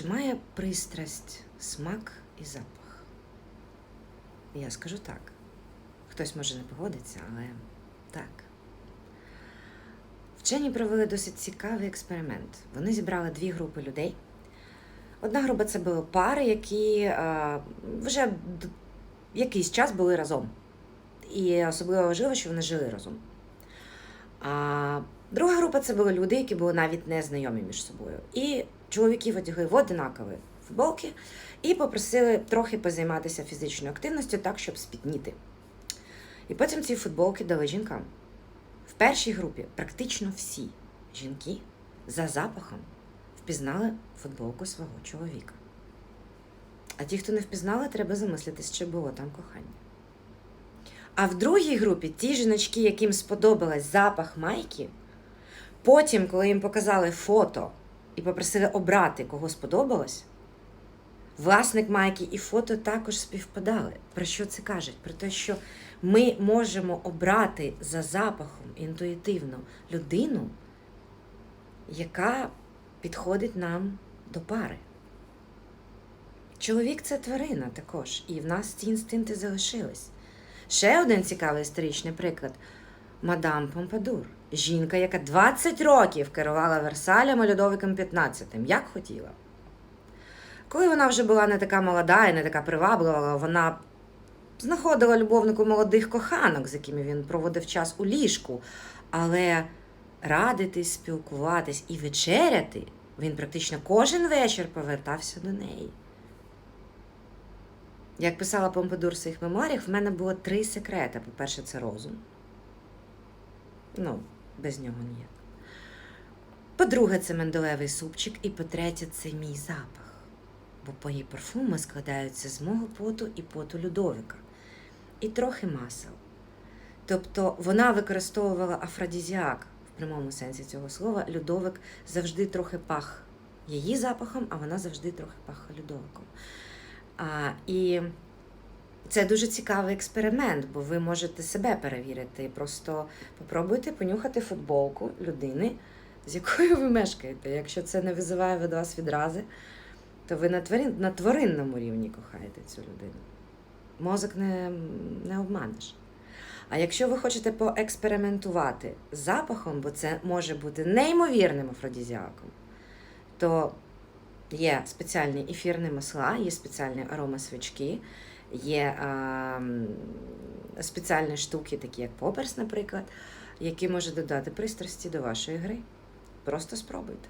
Чи має пристрасть смак і запах? Я скажу так. Хтось може не погодиться, але так. Вчені провели досить цікавий експеримент. Вони зібрали дві групи людей. Одна група це були пари, які е, вже якийсь час були разом. І особливо важливо, що вони жили разом. А друга група це були люди, які були навіть не знайомі між собою. І чоловіків одягли в одинакові футболки і попросили трохи позайматися фізичною активністю так, щоб спітніти. І потім ці футболки дали жінкам. В першій групі практично всі жінки за запахом впізнали футболку свого чоловіка. А ті, хто не впізнали, треба замислитись, чи було там кохання. А в другій групі ті жіночки, яким сподобалась запах майки, потім, коли їм показали фото і попросили обрати, кого сподобалось, власник майки і фото також співпадали. Про що це кажуть? Про те, що ми можемо обрати за запахом інтуїтивно людину, яка підходить нам до пари. Чоловік це тварина також, і в нас ці інстинкти залишились. Ще один цікавий історичний приклад мадам Помпадур. Жінка, яка 20 років керувала Версалем і Людовиком XV, як хотіла. Коли вона вже була не така молода і не така приваблива, вона знаходила любовнику молодих коханок, з якими він проводив час у ліжку. Але радитись, спілкуватись і вечеряти він практично кожен вечір повертався до неї. Як писала Помпадур в своїх мемуаріях, в мене було три секрети. По-перше, це розум. Ну, без нього ніяк. По-друге, це менделевий супчик. І по-третє, це мій запах. Бо мої парфуми складаються з мого поту і поту Людовика. І трохи масел. Тобто вона використовувала афродізіак в прямому сенсі цього слова. Людовик завжди трохи пах її запахом, а вона завжди трохи пахла Людовиком. А, і це дуже цікавий експеримент, бо ви можете себе перевірити. Просто попробуйте понюхати футболку людини, з якою ви мешкаєте. Якщо це не визиває від вас відрази, то ви на, тварин, на тваринному рівні кохаєте цю людину. Мозок не, не обманеш. А якщо ви хочете поекспериментувати з запахом, бо це може бути неймовірним афродізіаком, то є спеціальні ефірні масла, є спеціальні аромасвічки, є е, спеціальні штуки, такі як поперс, наприклад, які можуть додати пристрасті до вашої гри. Просто спробуйте.